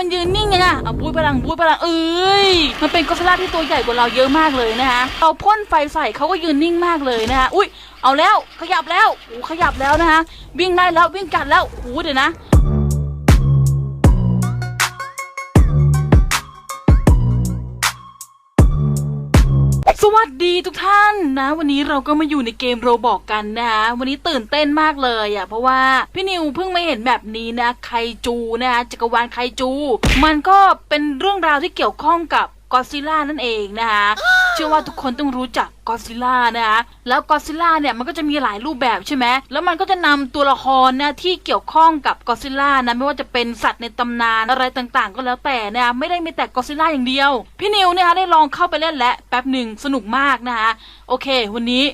มันยืนนิ่งไงอะเอาบูทพลังบุ้ยพลังเอ้ยมันเป็นก็อดซิลล่าที่ตัวใหญ่กว่าเราเยอะมากเลยนะคะเราพ่นไฟใส่เขาก็ยืนนิ่งมากเลยนะคะอุ้ยเอาแล้วขยับแล้วโอ้ขยับแล้วนะคะวิ่งได้แล้ววิ่งกัดแล้วโอ้เดี๋ยวนะ สวัสดีทุกท่านนะ วันนี้เราก็มาอยู่ในเกมโรบอกกันนะคะวันนี้ตื่นเต้นมากเลยอะเพราะว่าพี่นิวเพิ่งมาเห็นแบบนี้นะไคจูนะคะจักรวาลไคจู มันก็เป็นเรื่องราวที่เกี่ยวข้องกับ กอซิล่านั่นเองนะคะเชื่อว่าทุกคนต้องรู้จักกอซิล่านะคะแล้วกอซิล่าเนี่ยมันก็จะมีหลายรูปแบบใช่ไหมแล้วมันก็จะนำตัวละครนะที่เกี่ยวข้องกับกอซิล่านะไม่ว่าจะเป็นสัตว์ในตำนานอะไรต่างๆ ก็แล้วแต่นะคะไม่ได้มีแต่กอซิล่าอย่างเดียว พี่นิวนะคะได้ลองเข้าไปเล่นและแป๊บหนึ่งสนุกมากนะคะโอเค วันนี้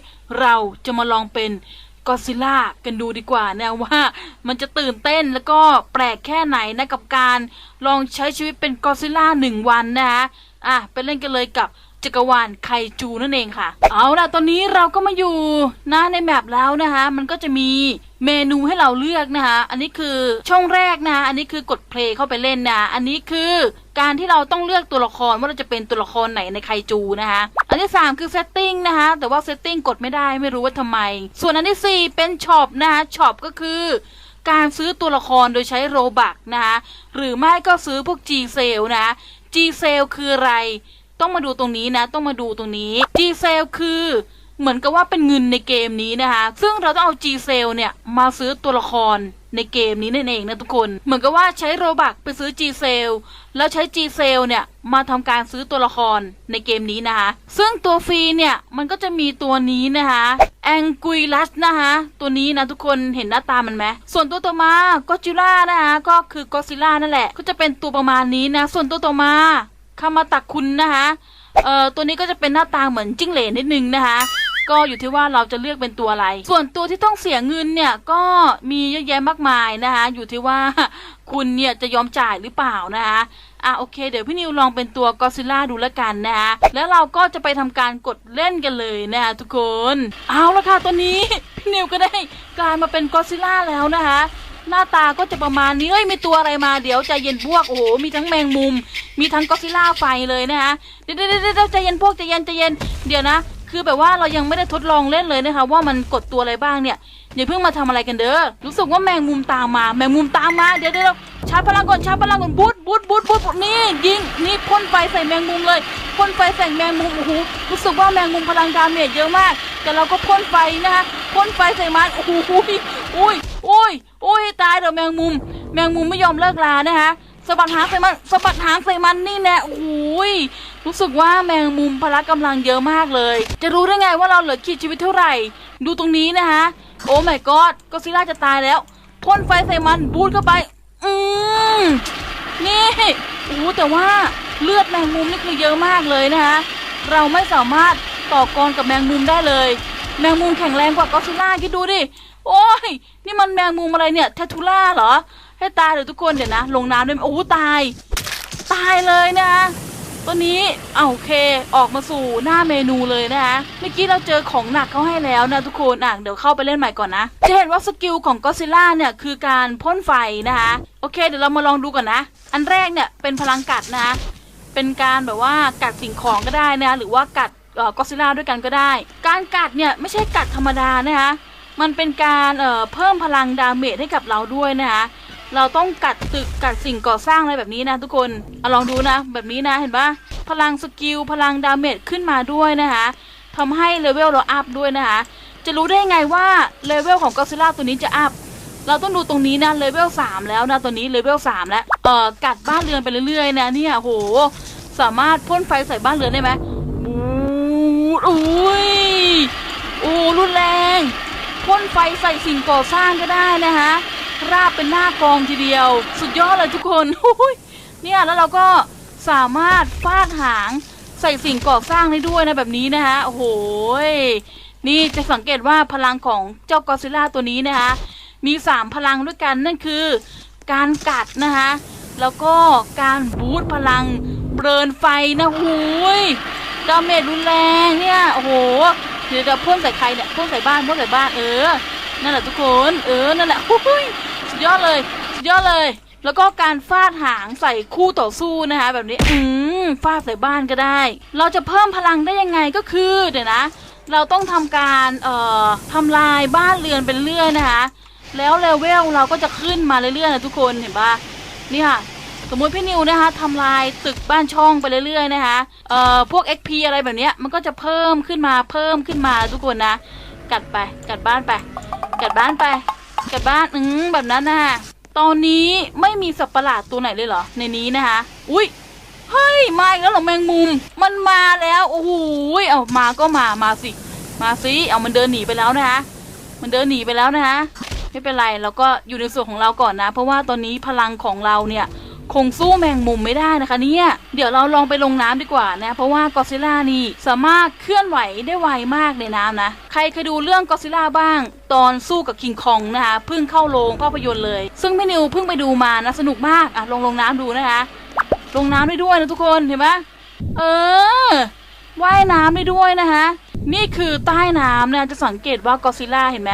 เราจะมาลองเป็นก็ซิล่ากันดูดีกว่านะว่ามันจะตื่นเต้นแล้วก็แปลกแค่ไหนนะกับการลองใช้ชีวิตเป็นก็ซิล่าหนึ่งวันนะคะ อะไปเล่นกันเลยกับจักรวาลไคจูนั่นเองค่ะ เอาล่ะตอนนี้เราก็มาอยู่นะในแมปแล้วนะคะ มันก็จะมีเมนูให้เราเลือกนะคะอันนี้คือช่องแรกนะคะอันนี้คือกดเพลย์เข้าไปเล่นนะ อันนี้คือการที่เราต้องเลือกตัวละครว่าเราจะเป็นตัวละครไหนในไคจูนะคะอันที่สามคือเซตติ้งนะคะแต่ว่าเซตติ้งกดไม่ได้ไม่รู้ว่าทำไม ส่วนอันที่สี่เป็นช็อปนะคะช็อปก็คือการซื้อตัวละครโดยใช้โรบักนะคะหรือไม่ก็ซื้อพวก G s a l e นะ G s a l e คืออะไร ต้องมาดูตรงนี้นะ ต้องมาดูตรงนี้ G s a l e คือ เหมือนกับว่าเป็นเงินในเกมนี้นะคะ ซึ่งเราต้องเอา G s a l e เนี่ยมาซื้อตัวละครในเกมนี้นั่นเองนะทุกคน เหมือนกับว่าใช้โรบักไปซื้อ G s a l e แล้วใช้ G s a l e เนี่ยมาทำการซื้อตัวละครในเกมนี้นะคะ ซึ่งตัวฟรีเนี่ยมันก็จะมีตัวนี้นะคะแองกุยลัสนะคะตัวนี้นะทุกคนเห็นหน้าตามันไหมส่วนตัวต่อมาก็จิล่านะคะก็คือกอซิล่านั่นแหละ ก็จะเป็นตัวประมาณนี้นะ ส่วนตัวต่อมาคามาตักคุณนะคะเอ่อตัวนี้ก็จะเป็นหน้าตาเหมือนจิ้งเหลนนิดนึงนะคะ ก็อยู่ที่ว่าเราจะเลือกเป็นตัวอะไร ส่วนตัวที่ต้องเสียเงินเนี่ยก็มีเยอะแยะมากมายนะคะ อยู่ที่ว่าคุณเนี่ยจะยอมจ่ายหรือเปล่านะคะอะโอเค เดี๋ยวพี่นิวลองเป็นตัวกอซิล่าดูแล้วกันนะคะแล้วเราก็จะไปทำการกดเล่นกันเลยนะคะทุกคน เอาละค่ะตอนนี้พี่นิวก็ได้กลายมาเป็นกอซิล่าแล้วนะคะหน้าตาก็จะประมาณนี้เอ้ยมีตัวอะไรมาเดี๋ยวใจเย็นพวกโอ้โหมีทั้งแมงมุม มีทั้งก็อซิลล่าไฟเลยนะคะเดี๋ยวเดี๋ยวเดี๋ยวใจเย็นพวกใจเย็นใจเย็นเดี๋ยวนะ คือแบบว่าเรายังไม่ได้ทดลองเล่นเลยนะคะ ว่ามันกดตัวอะไรบ้างเนี่ยอย่าเพิ่งมาทำอะไรกันเด้อรู้สึกว่าแมงมุมตามมาแมงมุมตามมาเดี๋ยวเดี๋ยวชาร์จพลังก่อนชาร์จพลังก่อนบูทบูทบูทบูทนี่ยิงนี่พ่นไฟใส่แมงมุมเลยพ่นไฟใส่แมงมุมโอ้โหรู้สึกว่าแมงมุมพลังดาเมจเยอะมาก แต่เราก็พ่นไฟนะคะพ่นไฟใส่มันโอ้โหอุ้ยอุ้ยอุ้ยตายเดี๋ยวแมงมุม แมงมุมไม่ยอมเลิกลานะคะ สะบัดหางใส่มันสะบัดหางใส่มันนี่แน่โอ้ยรู้สึกว่าแมงมุมพละกำลังเยอะมากเลย จะรู้ได้ไงว่าเราเหลือขีดชีวิตเท่าไหร่ ดูตรงนี้นะคะโอ้ my god ก็ซิล่าจะตายแล้วพ่นไฟใส่มันบูทเข้าไป อืมนี่โอ้แต่ว่าเลือดแมงมุมนี่คือเยอะมากเลยนะคะเราไม่สามารถต่อกรกับแมงมุมได้เลย แมงมุมแข็งแรงกว่ากอซิล่าคิดดูดิโอ้ยนี่มันแมงมุมอะไรเนี่ยเททูล่าเหรอ ให้ตายเดี๋ยวทุกคนเดี๋ยวนะ ลงน้ำด้วยโอ้ตาย ตายเลยนะตัวนี้เอาโอเคออกมาสู่หน้าเมนูเลยนะคะเมื่อกี้เราเจอของหนักเขาให้แล้วนะทุกคนอะเดี๋ยวเข้าไปเล่นใหม่ก่อนนะ จะเห็นว่าสกิลของก็ซิล่าเนี่ยคือการพ่นไฟนะคะโอเค เดี๋ยวเรามาลองดูก่อนนะ อันแรกเนี่ยเป็นพลังกัดนะคะเป็นการแบบว่ากัดสิ่งของก็ได้นะหรือว่ากัดก็ซิล่าด้วยกันก็ได้ การกัดเนี่ยไม่ใช่กัดธรรมดานะคะมันเป็นการเอ่อเพิ่มพลังดาเมจให้กับเราด้วยนะคะ เราต้องกัดตึกกัดสิ่งก่อสร้างอะไรแบบนี้นะทุกคนเอาลองดูนะ แบบนี้นะเห็นปะพลังสกิลพลังดาเมจขึ้นมาด้วยนะคะทำให้เลเวลเราอัพด้วยนะคะ จะรู้ได้ไงว่าเลเวลของก็ซิล่าตัวนี้จะอัพเราต้องดูตรงนี้นะเลเวลสามแล้วนะตัวนี้เลเวลสามแล้วเอ่อกัดบ้านเรือนไปเรื่อยๆนะเนี่ยโหสามารถพ่นไฟใส่บ้านเรือนได้ไหมบูดอุ้ยโอ้รุนแรงพ่นไฟใส่สิ่งก่อสร้างก็ได้นะคะ ราบเป็นหน้ากองทีเดียว สุดยอดเลยทุกคนเนี่ยแล้วเราก็สามารถฟาดหางใส่สิ่งก่อสร้างได้ด้วยนะแบบนี้นะคะโอ้โหยนี่จะสังเกตว่าพลังของเจ้ากอซิล่าตัวนี้นะคะมีสามพลังด้วยกันนั่นคือ การกัดนะคะแล้วก็การบูตพลังเบิร์นไฟนะหูยดาเมจรุนแรงเนี่ยโอ้โหเดี๋ยวจะพ่นใส่ใครเนี่ยพ่นใส่บ้านพ่นใส่บ้านเออนั่นแหละทุกคน เออนั่นแหละหูย ยอดเลยสุดยอดเลย แล้วก็การฟาดหางใส่คู่ต่อสู้นะคะ แบบนี้ อืมฟาดใส่บ้านก็ได้ เราจะเพิ่มพลังได้ยังไงก็คือเดี๋ยวนะ เราต้องทำการเอ่อทำลายบ้านเรือนเป็นเรื่อยนะคะ แล้วเลเวลเราก็จะขึ้นมาเรื่อยๆนะทุกคนเห็นปะนี่ค่ะสมมติพี่นิวนะคะทำลายตึกบ้านช่องไปเรื่อยๆนะคะ เอ่อพวก XP อะไรแบบนี้มันก็จะเพิ่มขึ้นมาเพิ่มขึ้นมาทุกคนนะ กัดไปกัดบ้านไป กัดบ้านไป กับบ้านอืมแบบนั้นนะคะตอนนี้ไม่มีสัตว์ประหลาดตัวไหนเลยเหรอ ในนี้นะคะ อุ้ยเฮ้ยมาอีกแล้วเหรอแมงมุม มันมาแล้วโอ้โหยเอามาก็มามาสิ มาสิเอามันเดินหนีไปแล้วนะคะมันเดินหนีไปแล้วนะคะไม่เป็นไรเราก็อยู่ในส่วนของเราก่อนนะ เพราะว่าตอนนี้พลังของเราเนี่ย คงสู้แมงมุมไม่ได้นะคะเนี่ยเดี๋ยวเราลองไปลงน้ำดีกว่านะ เพราะว่ากอซิล่านี่สามารถเคลื่อนไหวได้ไวมากในน้ำนะ ใครเคยดูเรื่องกอซิล่าบ้าง ตอนสู้กับคิงคองนะคะเพิ่งเข้าโรงภาพยนตร์เลย ซึ่งพี่นิวเพิ่งไปดูมานะสนุกมากอะลงลงน้ำดูนะคะ ลงน้ำได้ด้วยนะทุกคนเห็นไหมเออว่ายน้ำได้ด้วยนะคะนี่คือใต้น้ำนะจะสังเกตว่ากอซิล่าเห็นไหม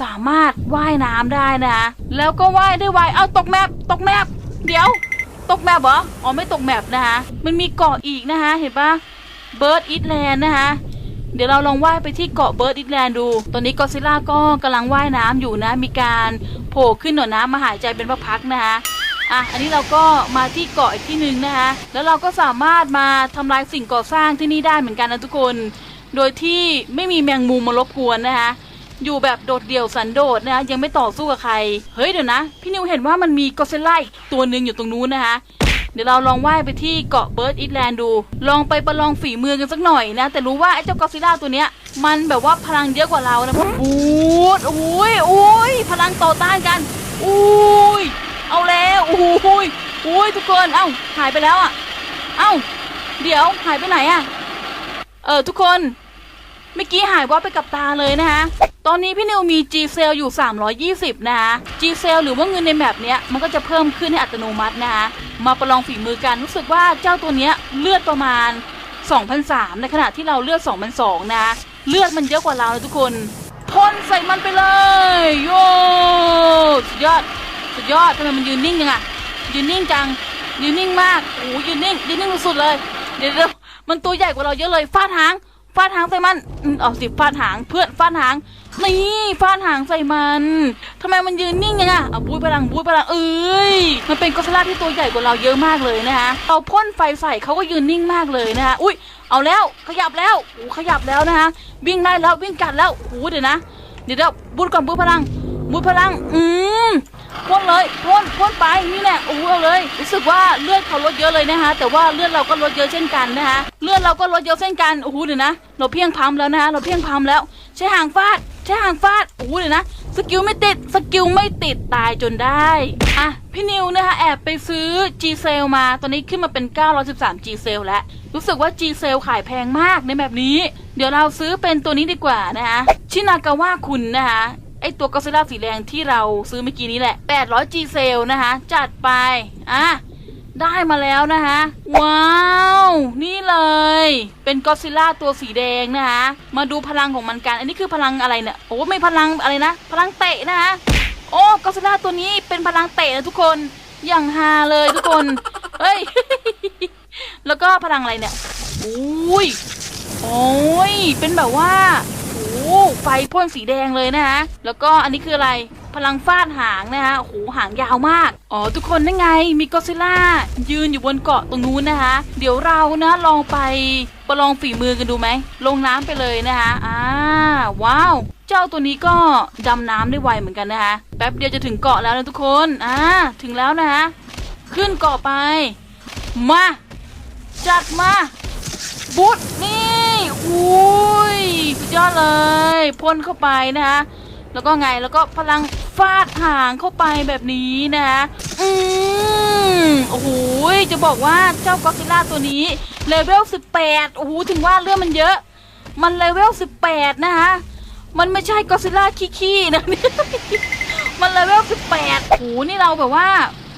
สามารถว่ายน้ำได้นะคะแล้วก็ว่ายได้ไวเอาตกแมปตกแมป เดี๋ยว ตกแมปเหรอ อ๋อไม่ตกแมปนะคะ มันมีเกาะอีกนะคะ เห็นปะเบิร์ดอีทแลนด์นะคะ เดี๋ยวเราลองว่ายไปที่เกาะเบิร์ดอีทแลนด์ดู ตอนนี้กอซิล่าก็กำลังว่ายน้ำอยู่นะ มีการโผล่ขึ้นหน่อน้ำมาหายใจเป็นพักๆนะคะอะ อันนี้เราก็มาที่เกาะอีกที่หนึ่งนะคะ แล้วเราก็สามารถมาทำลายสิ่งก่อสร้างที่นี่ได้เหมือนกันนะทุกคน โดยที่ไม่มีแมงมุมมารบกวนนะคะ อยู่แบบโดดเดี่ยวสันโดษนะคะยังไม่ต่อสู้กับใคร เฮ้ยเดี๋ยวนะ พี่นิวเห็นว่ามันมีกอซิลล่าอีกตัวหนึ่งอยู่ตรงนู้นนะคะเดี๋ยวเราลองว่ายไปที่เกาะเบิร์ดอีทแลนด์ดู ลองไปประลองฝีมือกันสักหน่อยนะ แต่รู้ว่าไอ้เจ้ากอซิลล่าตัวเนี้ย มันแบบว่าพลังเยอะกว่าเรานะพูดโอ้ยโอ้ยพลังต่อต้านกันอุ้ยเอาแล้วโอ้ยโอ้ยทุกคน เอ้าหายไปแล้วอะ เอ้า เดี๋ยวหายไปไหนอะ เออทุกคน เมื่อกี้หายว่าไปกับตาเลยนะคะตอนนี้พี่นิวมี G c e l อยู่ 320 นะคะ G c e l หรือว่าเงินในแมปเนี้ยมันก็จะเพิ่มขึ้นให้อัตโนมัตินะคะมาประลองฝีมือกันรู้สึกว่าเจ้าตัวเนี้ยเลือดประมาณ2,003ในขณะที่เราเลือด2,002นะคะเลือดมันเยอะกว่าเรานะทุกคนพ่นใส่มันไปเลยโยสุดยอดสุดยอดทำไมมันยืนนิ่งยังอะยืนนิ่งจังยืนนิ่งมากโอ้ยยืนนิ่งยืนนิ่งสุดๆเลย เดี๋ยวมันตัวใหญ่กว่าเราเยอะเลยฟาดหาง ฟาดหางใส่มันอืมเอาสิฟาดหางเพื่อนฟาดหางนี่ฟาดหางใส่มันทำไมมันยืนนิ่งยังอะเอาบุ้ยพลังบุ้ยพลังเอ้ยมันเป็นกอซิลล่าที่ตัวใหญ่กว่าเราเยอะมากเลยนะคะเราพ่นไฟใส่เขาก็ยืนนิ่งมากเลยนะคะอุ้ยเอาแล้วขยับแล้วโอ้ขยับแล้วนะคะวิ่งได้แล้ววิ่งกัดแล้วโอ้เดี๋ยวนะ เดี๋ยวเดี๋ยวบูดก่อนบูดพลังบูดพลัง อืม พ่นเลยพ่นพ่นไปนี่แหละโอ้โหเลย รู้สึกว่าเลือดเขาลดเยอะเลยนะคะ แต่ว่าเลือดเราก็ลดเยอะเช่นกันนะคะเลือดเราก็ลดเยอะเช่นกันโอ้โหเดี๋ยวนะเราเพียงพามแล้วนะคะเราเพียงพามแล้ว ใช้หางฟาดใช้หางฟาดโอ้โหเดี๋ยวนะสกิลไม่ติดสกิลไม่ติดตายจนได้อะพี่นิวนะคะแอบไปซื้อ G c e l มาตอนนี้ขึ้นมาเป็น 913 G c e l แล้วรู้สึกว่า G c e l ขายแพงมากในแบบนี้ เดี๋ยวเราซื้อเป็นตัวนี้ดีกว่านะคะชินากาวะคุณนะคะ ไอตัวกอซิล่าสีแดงที่เราซื้อเมื่อกี้นี้แหละ 800 G c e l นะคะ จัดไปอะได้มาแล้วนะคะ ว้าว นี่เลย เป็นกอซิล่าตัวสีแดงนะคะ มาดูพลังของมันกัน อันนี้คือพลังอะไรเนี่ย โอ้ไม่พลังอะไรนะ พลังเตะนะคะโอ้กอซิล่าตัวนี้เป็นพลังเตะนะทุกคน อย่างฮาเลยทุกคน เฮ้ย แล้วก็พลังอะไรเนี่ยอุ้ยโอ้ยเป็นแบบว่า โอ้ไฟพ่นสีแดงเลยนะคะแล้วก็อันนี้คืออะไรพลังฟาดหางนะคะโอ้โหหางยาวมาก อ๋อ ทุกคนนั่นไง มีกอซิล่า ยืนอยู่บนเกาะตรงนู้นนะคะ เดี๋ยวเรานะลองไปประลองฝีมือกันดูไหม ลงน้ำไปเลยนะคะอ่าว้าว เจ้าตัวนี้ก็ดำน้ำได้ไวเหมือนกันนะคะ แป๊บเดียวจะถึงเกาะแล้วนะทุกคน อ่า ถึงแล้วนะคะขึ้นเกาะไป มา จัดมา บุดนี่อุ้ย สุดยอดเลยพ่นเข้าไปนะคะแล้วก็ไงแล้วก็พลังฟาดหางเข้าไปแบบนี้นะคะอืมโอ้โหจะบอกว่าเจ้ากอซิล่าตัวนี้เลเวล18โอ้โหถึงว่าเรื่องมันเยอะ มันเลเวล18นะคะมันไม่ใช่กอซิล่าขี้ๆนะมันเลเวล18โอ้โหนี่เราแบบว่า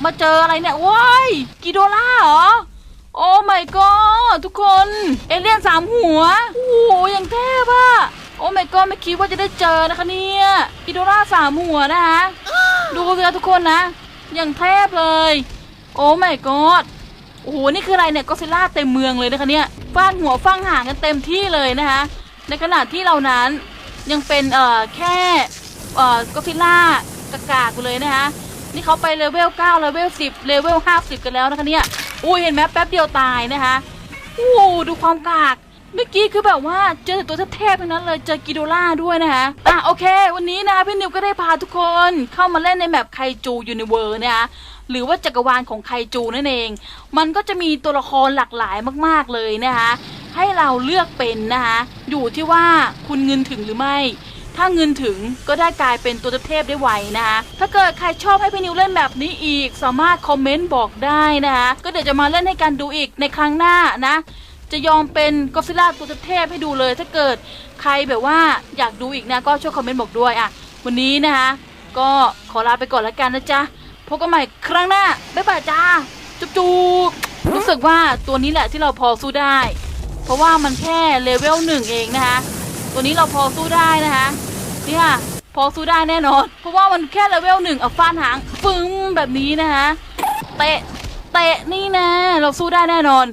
มาเจออะไรเนี่ยว้ายกิโดล่าเหรอ โอ้ my god ทุกคน เอเลี่ยนสามหัว โอ้โหย่างเทพอะโอ้ my god ไม่คิดว่าจะได้เจอนะคะเนี่ยกิโดราสามหัวนะคะดูสิคะทุกคนนะอย่างเทพเลย โอ้ my god โอ้โหนี่คืออะไรเนี่ยก็ซิล่าเต็มเมืองเลยนะคะเนี่ยฟาดหัวฟังห่างกันเต็มที่เลยนะคะในขณะที่เรานั้นยังเป็นเอ่อแค่เอ่อก็ซิล่ากากากอยู่เลยนะคะนี่เขาไปเลเวล9เลเวล10เลเวล50 กันแล้วนะคะเนี่ย อุ้ยเห็นไหมแป๊บเดียวตายนะคะโอ้โหดูความกากเมื่อกี้คือแบบว่าเจอแต่ตัวเทพๆทั้งนั้นเลยเจอกิโดล่าด้วยนะคะอะโอเค วันนี้นะคะพี่นิวก็ได้พาทุกคนเข้ามาเล่นในแมปไคจูยูนิเวอร์นะคะหรือว่าจักรวาลของไคจูนั่นเอง มันก็จะมีตัวละครหลากหลายมากๆเลยนะคะให้เราเลือกเป็นนะคะอยู่ที่ว่าคุณเงินถึงหรือไม่ ถ้าเงินถึงก็ได้กลายเป็นตัวเทพได้ไวนะคะถ้าเกิดใครชอบให้พี่นิวเล่นแบบนี้อีก สามารถคอมเมนต์บอกได้นะคะก็เดี๋ยวจะมาเล่นให้กันดูอีกในครั้งหน้านะจะยอมเป็นก็ซิล่าตัวเทพให้ดูเลยถ้าเกิดใครแบบว่าอยากดูอีกนะก็ช่วยคอมเมนต์บอกด้วยอะวันนี้นะคะก็ขอลาไปก่อนแล้วกันนะจ๊ะพบกันใหม่ครั้งหน้าบ๊ายบายจ้าจุ๊บจุ๊บรู้สึกว่าตัวนี้แหละที่เราพอสู้ได้ เพราะว่ามันแค่เลเวลหนึ่งเองนะคะ ตัวนี้เราพอสู้ได้นะคะ นี่ค่ะพอสู้ได้แน่นอน เพราะว่ามันแค่เลเวลหนึ่งเอาฟาดหางฟึ้งแบบนี้นะคะเตะเตะนี่นะ เราสู้ได้แน่นอน